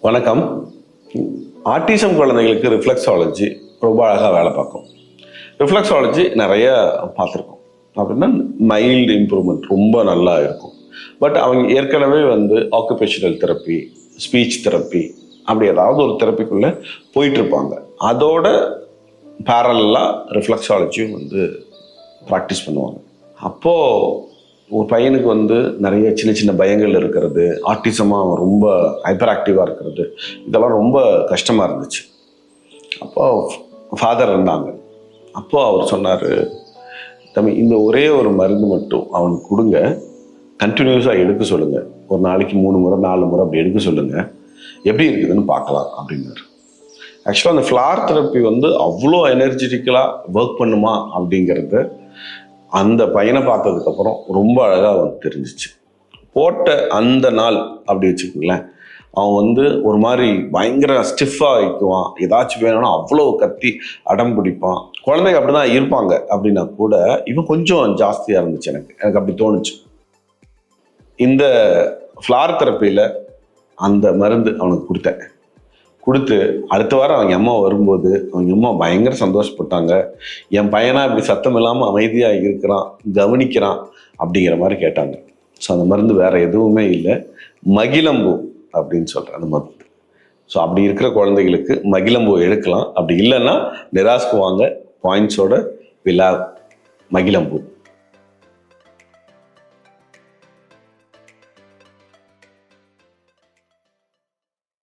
வணக்கம். ஆர்டிசம் குழந்தைகளுக்கு ரிஃப்ளெக்ஸாலஜி ரொம்ப அழகாக வேலை பார்க்கும். ரிஃப்ளெக்ஸாலஜி நிறைய பார்த்துருக்கோம். அப்படின்னா மைல்டு இம்ப்ரூவ்மெண்ட் ரொம்ப நல்லா இருக்கும். பட் அவங்க ஏற்கனவே வந்து ஆக்குபேஷனல் தெரப்பி ஸ்பீச் தெரப்பி அப்படி ஏதாவது ஒரு தெரப்பிக்குள்ளே போயிட்டுருப்பாங்க. அதோட பேரலாக ரிஃப்ளெக்ஸாலஜியும் வந்து ப்ராக்டிஸ் பண்ணுவாங்க. அப்போது ஒரு பையனுக்கு வந்து நிறைய சின்ன சின்ன பயங்கள் இருக்கிறது ஆர்டிசமாக அவன் ரொம்ப ஹைப்பர் ஆக்டிவாக இருக்கிறது. இதெல்லாம் ரொம்ப கஷ்டமாக இருந்துச்சு. அப்போ ஃபாதர் இருந்தாங்க. அப்போ அவர் சொன்னார் தம்பி இந்த ஒரே ஒரு மருந்து மட்டும் அவனுக்கு கொடுங்க. கண்டினியூஸாக எடுக்க சொல்லுங்கள் ஒரு நாளைக்கு மூணு முறை நாலு முறை அப்படி எடுக்க சொல்லுங்கள் எப்படி இருக்குதுன்னு பார்க்கலாம் அப்படின்னாரு. ஆக்சுவலாக அந்த ஃப்ளார் தெரப்பி வந்து அவ்வளோ எனர்ஜெட்டிக்கலாக ஒர்க் பண்ணுமா அப்படிங்கிறது அந்த பையனை பார்த்ததுக்கப்புறம் ரொம்ப அழகாக வந்து தெரிஞ்சிச்சு. போட்ட அந்த நாள் அப்படி வச்சுக்கோங்களேன். அவன் வந்து ஒரு மாதிரி பயங்கர ஸ்டிஃபாக வைக்குவான். ஏதாச்சும் வேணும்னா அவ்வளோ கத்தி அடம் பிடிப்பான். குழந்தைங்க அப்படி தான் இருப்பாங்க அப்படின்னா கூட இவன் கொஞ்சம் ஜாஸ்தியாக இருந்துச்சு எனக்கு. எனக்கு அப்படி தோணுச்சு. இந்த ஃப்ளார் தெரப்பியில் அந்த மருந்து அவனுக்கு கொடுத்தேன். கொடுத்து அடுத்த வாரம் அவங்க அம்மா வரும்போது அவங்க அம்மா பயங்கர சந்தோஷப்பட்டாங்க. என் பையனா இப்படி சத்தம் இல்லாமல் அமைதியாக இருக்கிறான் கவனிக்கிறான் அப்படிங்கிற மாதிரி கேட்டாங்க. ஸோ அந்த மருந்து வேற எதுவுமே இல்லை. மகிழம்பூ அப்படின்னு சொல்கிறேன் அந்த மருந்து. ஸோ அப்படி இருக்கிற குழந்தைகளுக்கு மகிழம்பூ எடுக்கலாம். அப்படி இல்லைன்னா நிராஸ்க்கு வாங்க பாயிண்ட்ஸோட விழா மகிழம்பூ.